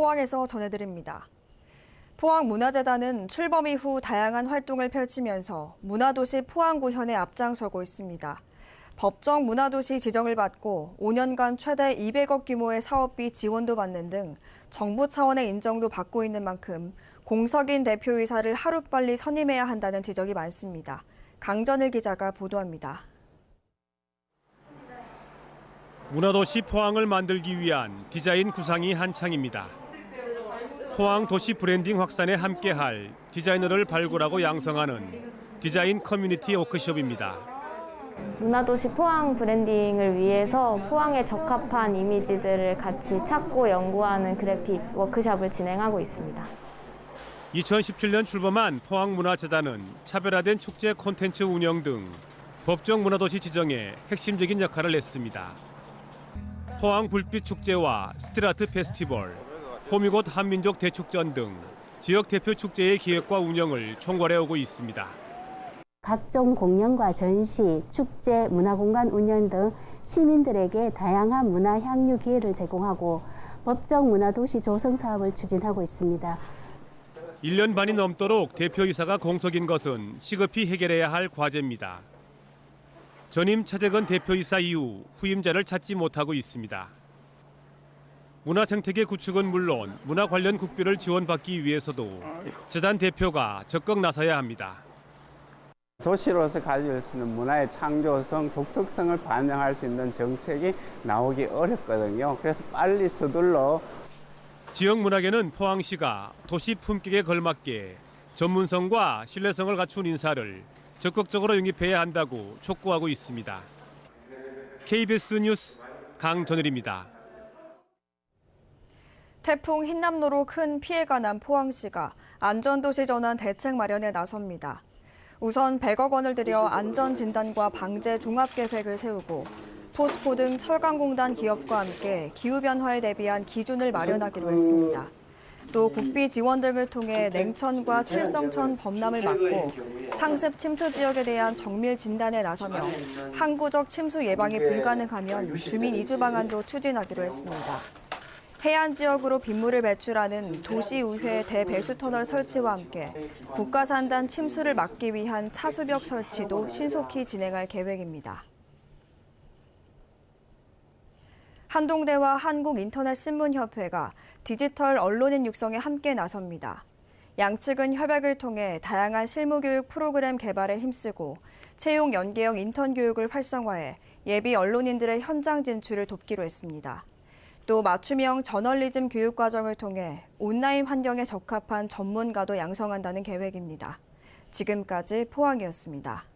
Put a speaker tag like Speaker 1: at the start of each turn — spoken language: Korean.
Speaker 1: 포항에서 전해드립니다. 포항문화재단은 출범 이후 다양한 활동을 펼치면서 문화도시 포항구현에 앞장서고 있습니다. 법정 문화도시 지정을 받고 5년간 최대 200억 규모의 사업비 지원도 받는 등 정부 차원의 인정도 받고 있는 만큼 공석인 대표이사를 하루빨리 선임해야 한다는 지적이 많습니다. 강전일 기자가 보도합니다.
Speaker 2: 문화도시 포항을 만들기 위한 디자인 구상이 한창입니다. 포항 도시 브랜딩 확산에 함께할 디자이너를 발굴하고 양성하는 디자인 커뮤니티 워크숍입니다.
Speaker 3: 문화도시 포항 브랜딩을 위해서 포항에 적합한 이미지들을 같이 찾고 연구하는 그래픽 워크숍을 진행하고 있습니다.
Speaker 2: 2017년 출범한 포항문화재단은 차별화된 축제 콘텐츠 운영 등 법정 문화도시 지정에 핵심적인 역할을 했습니다. 포항 불빛 축제와 스트라트 페스티벌, 호미곶 한민족 대축전 등 지역 대표 축제의 기획과 운영을 총괄해 오고 있습니다.
Speaker 4: 각종 공연과 전시, 축제, 문화공간 운영 등 시민들에게 다양한 문화 향유 기회를 제공하고 법정 문화도시 조성 사업을 추진하고 있습니다.
Speaker 2: 1년 반이 넘도록 대표이사가 공석인 것은 시급히 해결해야 할 과제입니다. 전임 차재건 대표이사 이후 후임자를 찾지 못하고 있습니다. 문화 생태계 구축은 물론 문화 관련 국비를 지원받기 위해서도 재단 대표가 적극 나서야 합니다.
Speaker 5: 도시로서 가질 수 있는 문화의 창조성, 독특성을 반영할 수 있는 정책이 나오기 어렵거든요. 그래서 빨리 서둘러
Speaker 2: 지역 문화계는 포항시가 도시 품격에 걸맞게 전문성과 신뢰성을 갖춘 인사를 적극적으로 영입해야 한다고 촉구하고 있습니다. KBS 뉴스 강전일입니다.
Speaker 1: 태풍 흰남노로 큰 피해가 난 포항시가 안전도시 전환 대책 마련에 나섭니다. 우선 100억 원을 들여 안전진단과 방제 종합계획을 세우고 포스코 등 철강공단 기업과 함께 기후변화에 대비한 기준을 마련하기로 했습니다. 또 국비 지원 등을 통해 냉천과 칠성천 범람을 막고 상습 침수 지역에 대한 정밀 진단에 나서며 항구적 침수 예방이 불가능하면 주민 이주 방안도 추진하기로 했습니다. 해안 지역으로 빗물을 배출하는 도시의회 대배수 터널 설치와 함께 국가산단 침수를 막기 위한 차수벽 설치도 신속히 진행할 계획입니다. 한동대와 한국인터넷신문협회가 디지털 언론인 육성에 함께 나섭니다. 양측은 협약을 통해 다양한 실무교육 프로그램 개발에 힘쓰고 채용 연계형 인턴 교육을 활성화해 예비 언론인들의 현장 진출을 돕기로 했습니다. 또 맞춤형 저널리즘 교육 과정을 통해 온라인 환경에 적합한 전문가도 양성한다는 계획입니다. 지금까지 포항이었습니다.